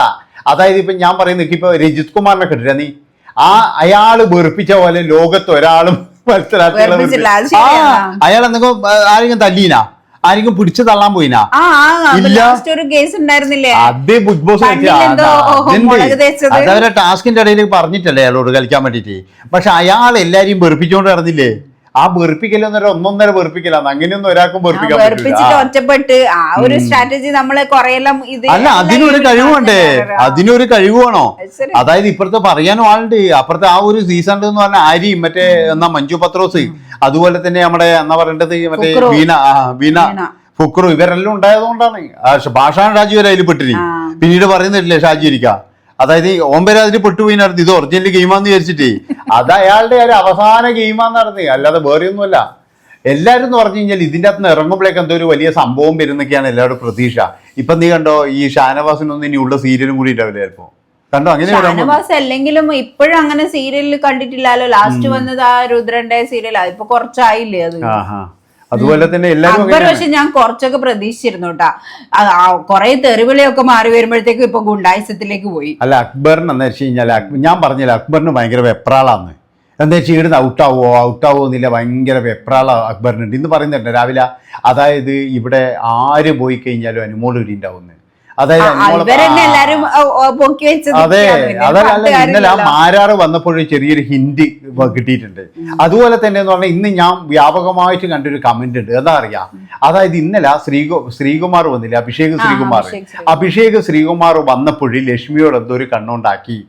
Speaker 2: അതായത് ഇപ്പൊ ഞാൻ പറയുന്നത് ഇപ്പൊ രജിത് കുമാറിനെ കിട്ടില്ല നീ? ആ അയാൾ വെറുപ്പിച്ച പോലെ ലോകത്ത് ഒരാളും മത്സരാർത്ഥികളെ. അയാൾ എന്തെങ്കിലും ആരെങ്കിലും തല്ലീനാ? ആരെങ്കിലും പിടിച്ചു തള്ളാൻ പോയിനാ.
Speaker 1: ഒരു കേസ് ഉണ്ടായിരുന്നില്ലേ?
Speaker 2: അത് ബിഗ് ബോസ്. അതവരെ ടാസ്കിന്റെ ഇടയിൽ പറഞ്ഞിട്ടല്ലേ അയാളോട് കളിക്കാൻ വേണ്ടിട്ട് പക്ഷെ അയാൾ എല്ലാരെയും വെറുപ്പിച്ചുകൊണ്ട് നടന്നില്ലേ? ആ വെറുപ്പിക്കലെന്ന് ഒരു ഒന്നൊന്നര വെറുപ്പിക്കലാണ് അങ്ങനെയൊന്നും ഒരാൾക്കും വെറുപ്പിക്കാൻ
Speaker 1: വെറുപ്പിച്ചിട്ട് ഒറ്റപ്പെട്ട് ആ ഒരു സ്ട്രാറ്റജി നമ്മളെ കൊറേയെല്ലാം ഇത്
Speaker 2: അല്ല അതിനൊരു കഴിവുണ്ടേ അതിനൊരു കഴിവ് വേണോ? അതായത് ഇപ്പുറത്ത് പറയാനും ആളുണ്ട്. അപ്പുറത്തെ ആ ഒരു സീസൺ എന്ന് പറഞ്ഞാൽ ആരി മറ്റേ എന്നാ മഞ്ജു പത്രോസ്. അതുപോലെ തന്നെ നമ്മുടെ എന്നാ പറയേണ്ടത്? മറ്റേ. വീണ വീണ. ഫുക്രു ഇവരെല്ലാം ഉണ്ടായതുകൊണ്ടാണ് ഭാഷാൻ ഷാജി വരെ അതിൽ
Speaker 1: പെട്ടിരിക്കും
Speaker 2: പിന്നീട് പറയുന്നില്ലേ ഷാജി ഇരിക്ക അതായത് ഓമ്പര അതിൽ പെട്ടുപോയിനടുത്ത് ഇത് ഒറിജിനൽ ഗെയിമാന്ന് വിചാരിച്ചിട്ടേ. അത് അയാളുടെ ഒരു അവസാന ഗെയിമാന്ന് നടന്നത് അല്ലാതെ വേറെ ഒന്നുമല്ല എല്ലാവരും എന്ന് പറഞ്ഞു കഴിഞ്ഞാൽ ഇതിന്റെ അകത്ത് നിന്ന് ഇറങ്ങുമ്പോഴേക്ക് എന്തോ ഒരു വലിയ സംഭവം വരുന്നൊക്കെയാണ് എല്ലാവരുടെ പ്രതീക്ഷ. ഇപ്പൊ നീ കണ്ടോ ഈ ഷാനവാസിനൊന്നും ഇനി ഉള്ള സീരിയലും കൂടി ഉണ്ടാവില്ല ചിലപ്പോ കണ്ടോ? അങ്ങനെ
Speaker 1: അല്ലെങ്കിലും ഇപ്പോഴും അങ്ങനെ സീരിയലിൽ കണ്ടിട്ടില്ലല്ലോ. ലാസ്റ്റ് വന്നത് ആ രുദ്രന്റെ സീരിയൽ അതിപ്പോ കുറച്ചായില്ലേ അത്?
Speaker 2: അതുപോലെ തന്നെ എല്ലാവരും
Speaker 1: പക്ഷെ ഞാൻ കുറച്ചൊക്കെ പ്രതീക്ഷിച്ചിരുന്നു കേട്ടാ കൊറേ തെറിവിളിയൊക്കെ മാറി വരുമ്പോഴത്തേക്ക് ഇപ്പൊ ഗുണ്ടായുസത്തിലേക്ക് പോയി.
Speaker 2: അല്ല അക്ബറിന് എന്താ വെച്ച് കഴിഞ്ഞാൽ ഞാൻ പറഞ്ഞില്ല അക്ബറിന് ഭയങ്കര വെപ്രാളാന്ന്. എന്താ വെച്ചാൽ ഇവിടുന്ന് ഔട്ടാവോ ഔട്ടാവോ എന്നില്ല ഭയങ്കര വെപ്രാള അക്ബറിനുണ്ട്. ഇന്ന് പറയുന്നുണ്ട് രാവിലെ അതായത് ഇവിടെ ആര് പോയി കഴിഞ്ഞാലും അനുമോൾ ഇവിടെ ഉണ്ടാവുന്നത് അതായത് അതെ അതല്ല ഇന്നലെ ആ. മാരാറ് വന്നപ്പോഴും ചെറിയൊരു ഹിന്ദി കിട്ടിയിട്ടുണ്ട്. അതുപോലെ തന്നെ എന്ന് പറഞ്ഞാൽ ഇന്ന് ഞാൻ വ്യാപകമായിട്ട് കണ്ടൊരു കമന്റ് ഉണ്ട്. എന്താ അറിയാ? അതായത് ഇന്നലെ ശ്രീകു ശ്രീകുമാർ വന്നില്ല അഭിഷേക് ശ്രീകുമാർ.
Speaker 1: അഭിഷേക് ശ്രീകുമാർ
Speaker 2: വന്നപ്പോഴും ലക്ഷ്മിയോട് എന്തോ ഒരു കണ്ണുണ്ടാക്കി.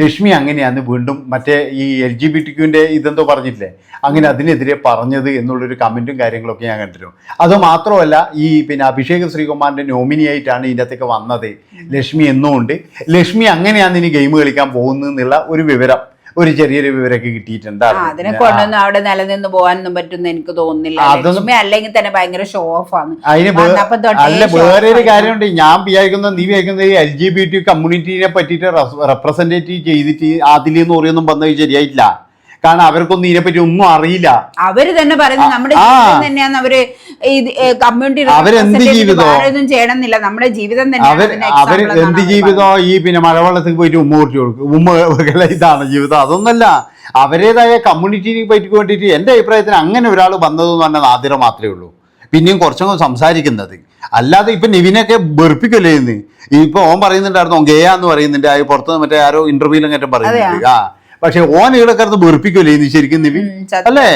Speaker 2: ലക്ഷ്മി അങ്ങനെയാണ് വീണ്ടും മറ്റേ ഈ എൽ ജി ബി ടിക്യുവിന്റെ ഇതെന്തോ പറഞ്ഞിട്ടില്ലേ? അങ്ങനെ അതിനെതിരെ പറഞ്ഞത് എന്നുള്ളൊരു കമന്റും കാര്യങ്ങളൊക്കെ ഞാൻ കണ്ടിരുന്നു. അത് മാത്രമല്ല ഈ പിന്നെ അഭിഷേക് ശ്രീകുമാറിന്റെ നോമിനിയായിട്ടാണ് അകത്തേക്ക് വന്നത് ലക്ഷ്മി എന്നുകൊണ്ട്. ലക്ഷ്മി അങ്ങനെയാണ് ഇനി ഗെയിം കളിക്കാൻ പോകുന്നത് എന്നുള്ള ഒരു വിവരം ഒരു ചെറിയൊരു വിവരമൊക്കെ കിട്ടിയിട്ടുണ്ട്
Speaker 1: അതിനെ കൊണ്ടൊന്നും അവിടെ നിലനിന്ന് പോകാനൊന്നും പറ്റുന്ന എനിക്ക് തോന്നുന്നില്ല.
Speaker 2: അതൊന്നും-
Speaker 1: അല്ലെങ്കിൽ തന്നെ ഭയങ്കര ഷോ ഓഫ് ആണ്.
Speaker 2: അല്ല വേറെ ഒരു കാര്യമുണ്ട്. ഞാൻ വിചാരിക്കുന്നത് നീ വിചാരിക്കുന്നത് എൽ ജി ബി ടി കമ്മ്യൂണിറ്റിനെ പറ്റിയിട്ട് റെപ്രസെന്റേറ്റീവ് ചെയ്തിട്ട് അതിൽ നിന്ന് ഒറിയൊന്നും വന്നത് ശരിയായിട്ടില്ല. കാരണം അവർക്കൊന്നും ഇതിനെപ്പറ്റി ഒന്നും അറിയില്ല.
Speaker 1: അവർ തന്നെ പറയുന്നത് നമ്മുടെ. ജീവിതം തന്നെയാണ് അവർ കമ്മ്യൂണിറ്റി
Speaker 2: അവരെന്ത്
Speaker 1: ചെയ്യണമെന്നില്ല. നമ്മുടെ ജീവിതം തന്നെ
Speaker 2: അവർ എന്ത് ജീവിതം? ഈ പിന്നെ മഴവെള്ളത്തിൽ പോയിട്ട് ഉമ്മ കൂട്ടി കൊടുക്കും. ഉമ്മ ഇതാണ് ജീവിതം. അതൊന്നല്ല. അവരേതായ കമ്മ്യൂണിറ്റിനെ പറ്റി വേണ്ടിയിട്ട് എന്റെ അഭിപ്രായത്തിന് അങ്ങനെ ഒരാൾ വന്നതെന്ന് പറഞ്ഞാൽ നാദിര മാത്രമേ ഉള്ളൂ. പിന്നെയും കുറച്ചും സംസാരിക്കുന്നത്. അല്ലാതെ ഇപ്പൊ നിവിനൊക്കെ വെറുപ്പിക്കല്ലേ ഇന്ന്? ഇപ്പൊ ഓൻ പറയുന്നുണ്ടായിരുന്നു ഗേയാന്ന് പറയുന്നുണ്ട്. ആ പുറത്ത് മറ്റേ ആരോ ഇന്റർവ്യൂലും മറ്റും പറയുന്നുണ്ട്. ആ. പക്ഷെ ഓൻ ഈടക്കറുത്ത് വെറുപ്പിക്കല്ലേ ഇന്ന് ശരിക്കും നിവിൻ? അല്ലേ?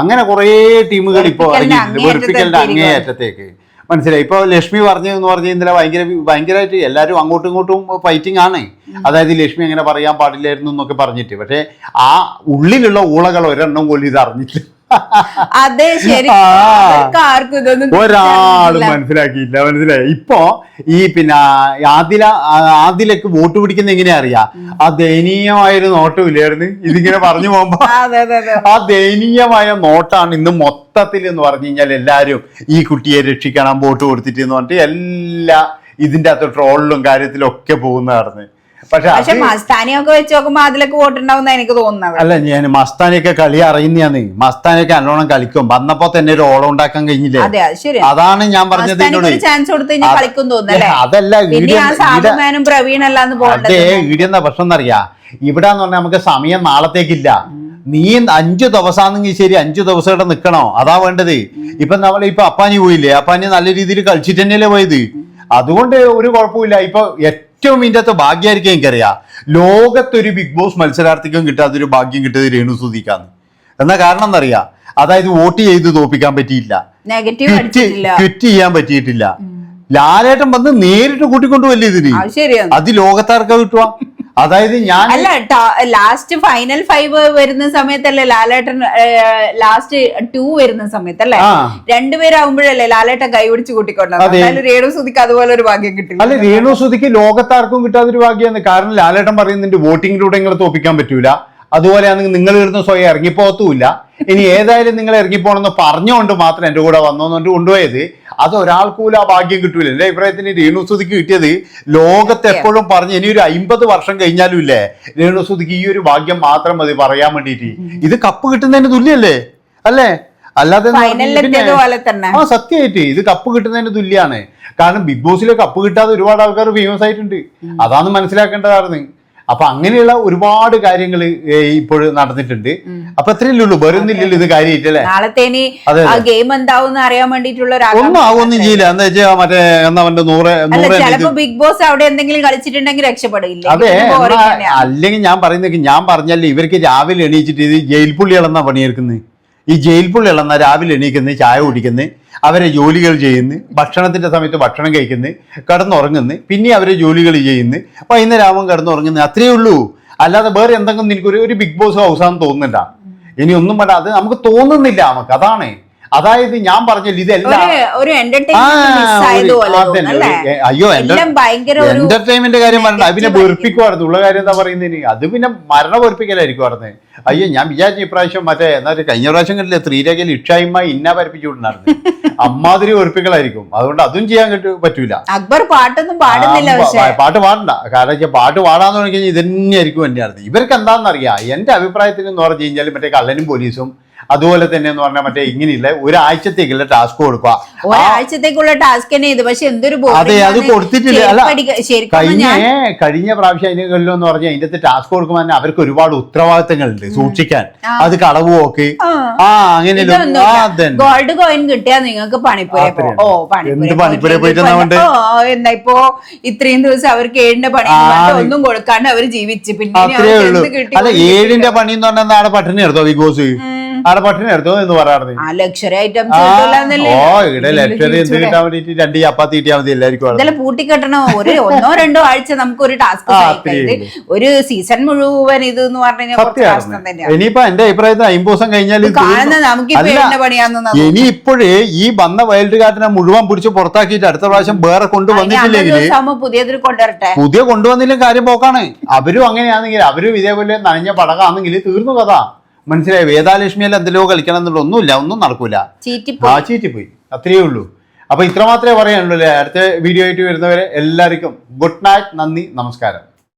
Speaker 2: അങ്ങനെ കുറേ ടീമുകൾ ഇപ്പൊ
Speaker 1: വെറുപ്പിക്കലിന്റെ
Speaker 2: ഇറങ്ങിയിട്ടുണ്ട് വെറുപ്പിക്കലിന്റെ
Speaker 1: അങ്ങേയറ്റത്തെ
Speaker 2: അങ്ങേയറ്റത്തേക്ക്. മനസ്സിലായി? ഇപ്പൊ ലക്ഷ്മി പറഞ്ഞു എന്ന് പറഞ്ഞ ഇന്നലെ ഭയങ്കര ഭയങ്കരമായിട്ട് എല്ലാവരും അങ്ങോട്ടും ഇങ്ങോട്ടും ഫൈറ്റിംഗ് ആണ്. അതായത് ലക്ഷ്മി അങ്ങനെ പറയാൻ പാടില്ലായിരുന്നു എന്നൊക്കെ പറഞ്ഞിട്ട്. പക്ഷെ ആ ഉള്ളിലുള്ള ഊളകൾ ഒരെണ്ണം പോലും ഇത് അറിഞ്ഞിട്ടില്ല.
Speaker 1: അതെ ശരി ആർക്കും ഇതൊന്നും
Speaker 2: ഒരാളും. മനസ്സിലാക്കിയില്ല മനസ്സിലായി. ഇപ്പൊ ഈ പിന്നെ ആദില ആദിലക്ക് വോട്ട് പിടിക്കുന്ന എങ്ങനെയാ അറിയാ? ആ ദയനീയമായൊരു നോട്ടം ഇല്ലായിരുന്നു ഇതിങ്ങനെ പറഞ്ഞു പോകുമ്പോ?
Speaker 1: ആ
Speaker 2: ദയനീയമായ നോട്ടാണ് ഇന്ന് മൊത്തത്തിൽ എന്ന് പറഞ്ഞു കഴിഞ്ഞാൽ എല്ലാരും ഈ കുട്ടിയെ രക്ഷിക്കണം വോട്ട് കൊടുത്തിട്ട് എന്ന് പറഞ്ഞിട്ട് എല്ലാ ഇതിന്റെ അകത്ത് ട്രോളിലും കാര്യത്തിലും ഒക്കെ പോകുന്നതായിരുന്നു പക്ഷെ
Speaker 1: മസ്താനിയൊക്കെ വെച്ച് നോക്കുമ്പോ അതിലൊക്കെ വോട്ടുണ്ടാവുന്ന എനിക്ക് തോന്നുന്നത്
Speaker 2: അല്ല ഞാൻ മസ്താനിയൊക്കെ കളി അറിയുന്നതാണ് മസ്താനിയൊക്കെ നല്ലോണം കളിക്കും. വന്നപ്പോ തന്നെ ഒരു ഓളം ഉണ്ടാക്കാൻ കഴിഞ്ഞില്ലേ? അതാണ് ഞാൻ പറഞ്ഞത്
Speaker 1: ചാൻസ് കൊടുത്തു കഴിഞ്ഞാൽ
Speaker 2: അത്
Speaker 1: കളിക്കും തോന്നുന്നല്ലേ
Speaker 2: അതല്ല അതെ ഈടെന്താ പ്രശ്നം എന്നറിയാ? ഇവിടെ എന്ന് പറഞ്ഞാൽ നമുക്ക് സമയം നാളത്തേക്കില്ല. നീ അഞ്ചു ദിവസമാണെങ്കിൽ ശരി അഞ്ചു ദിവസം ഇവിടെ നിൽക്കണോ അതാ വേണ്ടത്. ഇപ്പൊ നമ്മൾ ഇപ്പൊ അപ്പാനി പോയില്ലേ? അപ്പാനി നല്ല രീതിയിൽ കളിച്ചിട്ട് തന്നെയല്ലേ പോയത്? അതുകൊണ്ട് ഒരു കുഴപ്പമില്ല. ഇപ്പൊ ഏറ്റവും ഇതിന്റെ അകത്ത് ഭാഗ്യമായിരിക്കും എനിക്കറിയാം. ലോകത്തൊരു ബിഗ് ബോസ് മത്സരാർത്ഥിക്കും കിട്ടാത്തൊരു ഭാഗ്യം കിട്ടിയത് രേണു സുധിക്കാന്ന് എന്നാ കാരണം എന്നറിയാം? അതായത് വോട്ട് ചെയ്ത് തോപ്പിക്കാൻ പറ്റിയില്ല. ക്വിറ്റ് ചെയ്യാൻ പറ്റിയിട്ടില്ല. ലാലേട്ടൻ വന്ന് നേരിട്ട് കൂട്ടിക്കൊണ്ടുവല്ലേ ഇതിന്?
Speaker 1: അത്
Speaker 2: ലോകത്താർക്കാ കിട്ടുക? അതായത് ഞാൻ
Speaker 1: അല്ല ലാസ്റ്റ് ഫൈനൽ ഫൈവ് വരുന്ന സമയത്തല്ലേ ലാലേട്ടൻ ലാസ്റ്റ് ടു വരുന്ന സമയത്തല്ലേ. രണ്ടുപേരാകുമ്പോഴല്ലേ ലാലേട്ടൻ കൈപിടിച്ച് കൂട്ടിക്കൊണ്ടത്? രേണു സുധിക്ക് അതുപോലെ ഒരു ഭാഗ്യം കിട്ടി.
Speaker 2: അല്ല രേണു സുധിക്ക് ലോകത്താർക്കും കിട്ടാത്തൊരു ഭാഗ്യമാണ്. കാരണം ലാലേട്ടൻ പറയുന്നുണ്ട് വോട്ടിങ്ങിലൂടെ നിങ്ങളെ തോപ്പിക്കാൻ പറ്റൂല. അതുപോലെയാണ് നിങ്ങൾ ഇവിടുന്ന് സ്വയം ഇറങ്ങിപ്പോകത്തുമില്ല. ഇനി ഏതായാലും നിങ്ങൾ ഇറങ്ങിപ്പോണെന്ന് പറഞ്ഞുകൊണ്ട് മാത്രം എന്റെ കൂടെ വന്നോന്നുകൊണ്ട് കൊണ്ടുപോയത്. അത് ഒരാൾക്കൂല ആ ഭാഗ്യം കിട്ടൂല എന്റെ അഭിപ്രായത്തിന് രേണു സുധിക്ക് കിട്ടിയത് ലോകത്ത് എപ്പോഴും പറഞ്ഞ് ഇനി ഒരു അമ്പത് വർഷം കഴിഞ്ഞാലും ഇല്ലേ? രേണു സുധിക്ക് ഈ ഒരു ഭാഗ്യം മാത്രം മതി പറയാൻ വേണ്ടിയിട്ട്. ഇത് കപ്പ് കിട്ടുന്നതിന് തുല്യല്ലേ അല്ലേ? അല്ലാതെ ആ സത്യമായിട്ട്. ഇത് കപ്പ് കിട്ടുന്നതിന് തുല്യാണ്. കാരണം ബിഗ് ബോസിലെ കപ്പ് കിട്ടാതെ ഒരുപാട് ആൾക്കാർ ഫേമസ് ആയിട്ടുണ്ട്. അതാണ് മനസ്സിലാക്കേണ്ടതായിരുന്നു. അപ്പൊ അങ്ങനെയുള്ള ഒരുപാട് കാര്യങ്ങൾ ഇപ്പോൾ നടന്നിട്ടുണ്ട്. അപ്പൊ അത്രയല്ലേ ഉള്ളൂ. വരുന്നില്ലല്ലോ ഇത് കാര്യമായിട്ടല്ലേ
Speaker 1: ഗെയിം എന്താവും അറിയാൻ വേണ്ടിട്ടുള്ള
Speaker 2: ഒന്നും ആവൊന്നും ചെയ്യില്ല. എന്താ വെച്ചാൽ മറ്റേ എന്നാ അവന്റെ നൂറ്
Speaker 1: ചിലപ്പോ ബിഗ് ബോസ് അവിടെ എന്തെങ്കിലും കളിച്ചിട്ടുണ്ടെങ്കിൽ രക്ഷപ്പെടില്ല.
Speaker 2: അതെ അല്ലെങ്കിൽ ഞാൻ പറയുന്നത് ഞാൻ പറഞ്ഞല്ലേ ഇവർക്ക് രാവിലെ എണീച്ചിട്ട് ഇത് ജയിൽ പുള്ളികളെന്നാ പണിയെടുക്കുന്നത് ഈ ജയിൽ പുള്ളികളെന്നാ രാവിലെ എണീക്കുന്നത് ചായ കുടിക്കുന്നു. അവരെ ജോലികൾ ചെയ്യുന്നു ഭക്ഷണത്തിന്റെ സമയത്ത് ഭക്ഷണം കഴിക്കുന്നു കിടന്നുറങ്ങുന്നു പിന്നെ അവരെ ജോലികൾ ചെയ്യുന്നു. വൈകുന്നേരമാകുമ്പോൾ കിടന്നുറങ്ങുന്നു. അത്രയേ ഉള്ളൂ. അല്ലാതെ വേറെ എന്തെങ്കിലും എനിക്കൊരു ഒരു ബിഗ് ബോസ് ഹൗസാന്ന് തോന്നുന്നില്ല. ഇനി ഒന്നും വേണ്ട. അത് നമുക്ക് തോന്നുന്നില്ല നമുക്ക്. അതാണ്. അതായത് ഞാൻ പറഞ്ഞില്ല ഇതെല്ലാം അയ്യോ എന്റർടൈൻമെന്റ് കാര്യം പറഞ്ഞ അത് പിന്നെ വെറുപ്പിക്കുമായിരുന്നു ഉള്ള കാര്യം എന്താ പറയുന്നതിന് അത് പിന്നെ മരണ വെറുപ്പിക്കലായിരിക്കും പറഞ്ഞത് അയ്യോ ഞാൻ വിചാരിച്ച ഇപ്രാവശ്യം മറ്റേ എന്നാ കഴിഞ്ഞ പ്രാവശ്യം കണ്ടില്ലേ സ്ത്രീരേഖയിൽ ഇക്ഷായിമായി ഇന്ന പരിപ്പിച്ചു വിട്ടുണ്ടായിരുന്നു അമ്മാതിരി വെറുപ്പിക്കലായിരിക്കും അതുകൊണ്ട് അതും ചെയ്യാൻ കിട്ടു പറ്റൂല.
Speaker 1: അക്ബർ പാട്ടൊന്നും പാടുന്നില്ല
Speaker 2: പാട്ട് പാടണ്ട. കാരണം വെച്ചാൽ പാട്ട് പാടാന്ന് പറഞ്ഞു കഴിഞ്ഞാൽ ഇതന്നെയായിരിക്കും എന്റെ അടുത്ത് ഇവർക്ക് എന്താണെന്നറിയാം? എന്റെ അഭിപ്രായത്തിൽ എന്ന് പറഞ്ഞു കഴിഞ്ഞാൽ മറ്റേ കള്ളനും പോലീസും അതുപോലെ തന്നെ എന്ന് പറഞ്ഞാൽ മറ്റേ ഇങ്ങനെയില്ല ഒരാഴ്ചത്തേക്കുള്ള ടാസ്ക് കൊടുക്കുക.
Speaker 1: ഒരാഴ്ചത്തേക്കുള്ള ടാസ്ക് തന്നെ ഇത്. പക്ഷെ എന്തൊരു
Speaker 2: അതെ അത് കൊടുത്തിട്ടില്ല. അല്ല കഴിഞ്ഞ കഴിഞ്ഞ പ്രാവശ്യം അതിനുകളിലും എന്ന് പറഞ്ഞാൽ അതിന്റെ ടാസ്ക് കൊടുക്കുമ്പോൾ തന്നെ അവർക്ക് ഒരുപാട് ഉത്തരവാദിത്തങ്ങളുണ്ട് സൂക്ഷിക്കാൻ. അത് കളവ് പോക്ക്
Speaker 1: ആ.
Speaker 2: അങ്ങനെ
Speaker 1: ഗോൾഡ് കോയിൻ കിട്ടിയാ നിങ്ങൾക്ക് പണിപ്പുര ഓ
Speaker 2: പോയിട്ട്
Speaker 1: എന്താ ഇപ്പോ ഇത്രയും ദിവസം അവർക്ക് ഏഴിന്റെ പണി ഒന്നും കൊടുക്കാണ്ട് അവർ ജീവിച്ച്. പിന്നെ
Speaker 2: അല്ല ഏഴിന്റെ പണി എന്ന് പറഞ്ഞാൽ നാളെ പട്ടിണി എടുത്തോ ബിഗ് ബോസ്
Speaker 1: ഉം.
Speaker 2: എടുത്തോ എന്ന് പറയാറുണ്ട്.
Speaker 1: ആ ലക്ഷറി ഐറ്റംസ്
Speaker 2: ഓ ഇവിടെ ലക്ഷറി എന്ത് കിട്ടാൻ വേണ്ടിട്ട് രണ്ട് ചപ്പാത്തി കിട്ടിയാൽ മതി എല്ലാവർക്കും അവിടെ.
Speaker 1: ഇതെല്ലാം പൂട്ടിക്കെട്ടണോ? ഒരു ഒന്നോ രണ്ടോ ആഴ്ച നമുക്ക് ഒരു ടാസ്ക് ഒരു സീസൺ മുഴുവൻ ഇത് എന്ന് പറഞ്ഞാൽ
Speaker 2: ഇനിയിപ്പോ എന്റെ അഭിപ്രായത്തിൽ അമ്പത് ദിവസം കഴിഞ്ഞാൽ ഇനി ഇപ്പോഴേ ഈ വന്ന വൈൽഡ് കാറ്റിനെ മുഴുവൻ പിടിച്ച് പുറത്താക്കിയിട്ട് അടുത്ത പ്രാവശ്യം വേറെ കൊണ്ടുവന്നിട്ടില്ലെങ്കിൽ
Speaker 1: ദിവസമാകുമ്പോ പുതിയതിൽ കൊണ്ടുവരട്ടെ?
Speaker 2: പുതിയ കൊണ്ടുവന്നില്ലെങ്കിൽ കാര്യം പോക്കാണ് അവരും അങ്ങനെയാണെങ്കിൽ അവരും ഇതേപോലെ നനഞ്ഞ പടകാണെങ്കിൽ തീർന്നു കഥ. മനസ്സിലായി? വേദാലക്ഷ്മി അല്ല എന്തെല്ലോ കളിക്കണം എന്നുള്ള ഒന്നുമില്ല ഒന്നും നടക്കൂല. ആ ചീറ്റി പോയി അത്രയേ ഉള്ളൂ. അപ്പൊ ഇത്രമാത്രമേ പറയാനുള്ളൂ അല്ലേ? അടുത്ത വീഡിയോ ആയിട്ട് വരുന്നവരെ എല്ലാവർക്കും ഗുഡ് നൈറ്റ് നന്ദി നമസ്കാരം.